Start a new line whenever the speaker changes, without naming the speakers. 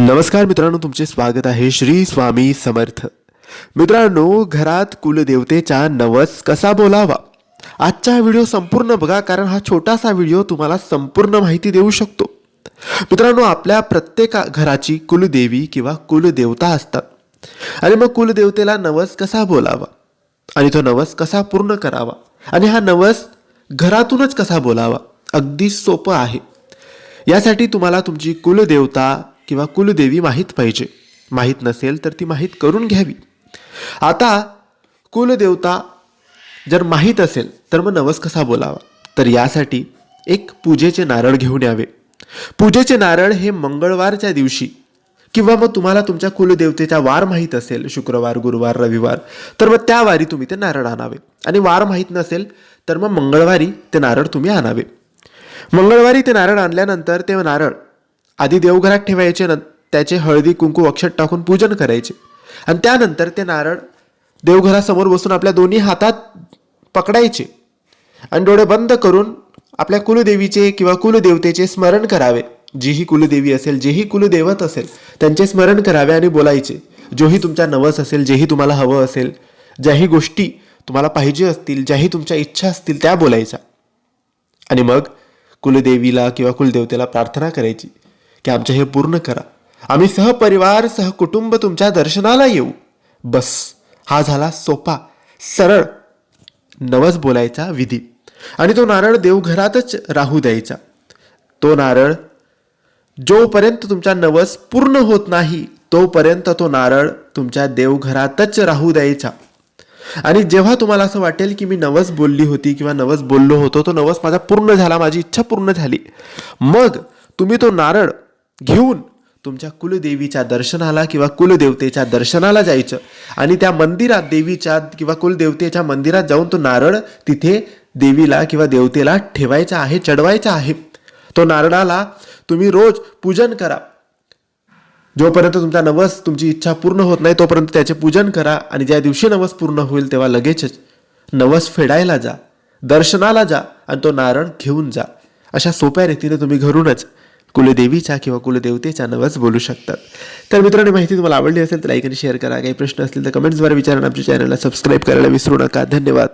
नमस्कार मित्रांनो तुमचे स्वागत आहे श्री स्वामी समर्थ. मित्रांनो घरात कुलदेवतेचा नवस कसा बोलावा? आजचा हा व्हिडिओ संपूर्ण बघा कारण हा छोटासा व्हिडिओ तुम्हाला संपूर्ण माहिती देऊ शकतो. मित्रांनो आपल्या प्रत्येक घराची कुलदेवी किंवा कुलदेवता असतात. आणि मग कुलदेवतेला नवस कसा बोलावा? आणि तो नवस कसा पूर्ण करावा? आणि हा नवस घरातूनच कसा बोलावा? अगदी सोपं आहे. यासाठी तुम्हाला तुमची कुलदेवता किंवा कुलदेवी माहीत पाहिजे. माहीत नसेल तर ती माहीत करून घ्यावी. आता कुलदेवता जर माहीत असेल तर मग नवस कसा बोलावा? तर यासाठी एक पूजेचे नारळ घेऊन यावे. पूजेचे नारळ हे मंगळवारच्या दिवशी किंवा मग तुम्हाला तुमच्या कुलदेवतेचा वार माहीत असेल शुक्रवार गुरुवार रविवार तर मग त्या वारी तुम्ही ते नारळ आणावे. आणि वार माहीत नसेल तर मग मंगळवारी ते नारळ तुम्ही आणावे. मंगळवारी ते नारळ आणल्यानंतर ते नारळ आधी देवघरात ठेवायचे न त्याचे हळदी कुंकू अक्षत टाकून पूजन करायचे. आणि त्यानंतर ते नारळ देवघरासमोर बसून आपल्या दोन्ही हातात पकडायचे. आणि डोळे बंद करून आपल्या कुलदेवीचे किंवा कुलदेवतेचे स्मरण करावे. जीही कुलदेवी असेल जेही कुलदेवत असेल त्यांचे स्मरण करावे आणि बोलायचे. जोही तुमचा नवस असेल जेही तुम्हाला हवं असेल ज्याही गोष्टी तुम्हाला पाहिजे असतील ज्याही तुमच्या इच्छा असतील त्या बोलायच्या. आणि मग कुलदेवीला किंवा कुलदेवतेला प्रार्थना करायची. की आमचे हे पूर्ण करा. आम्ही सहपरिवार सहकुटुंब तुमच्या दर्शनाला येऊ. बस हा झाला सोपा सरळ नवस बोलायचा विधी. आणि तो नारळ देवघरातच राहू द्यायचा. तो नारळ जोपर्यंत तुमचा नवस पूर्ण होत नाही तोपर्यंत तो नारळ तुमच्या देवघरातच राहू द्यायचा. आणि जेव्हा तुम्हाला असं वाटेल की मी नवस बोलली होती किंवा नवस बोललो होतो तो नवस माझा पूर्ण झाला माझी इच्छा पूर्ण झाली. मग तुम्ही तो नारळ घेऊन तुमच्या कुलदेवीच्या दर्शनाला किंवा कुलदेवतेच्या दर्शनाला जायचं. आणि त्या मंदिरात देवीच्या किंवा कुलदेवतेच्या मंदिरात जाऊन तो नारळ तिथे देवीला किंवा देवतेला ठेवायचा आहे चढवायचा आहे. तो नारळाला तुम्ही रोज पूजन करा. जोपर्यंत तुमचा नवस तुमची इच्छा पूर्ण होत नाही तोपर्यंत त्याचे पूजन करा आणि ज्या दिवशी नवस पूर्ण होईल तेव्हा लगेचच नवस फेडायला जा दर्शनाला जा आणि तो नारळ घेऊन जा. अशा सोप्या रीतीने तुम्ही घरूनच कुलदेवीच्या किंवा कुलदेवतेच्या नावच बोलू शकतात. तर मित्रांनो माहिती तुम्हाला आवडली असेल तर लाईक आणि शेअर करा. काही प्रश्न असतील तर कमेंट्सद्वारे विचारा आमच्या चॅनलला सबस्क्राईब करायला विसरू नका. धन्यवाद.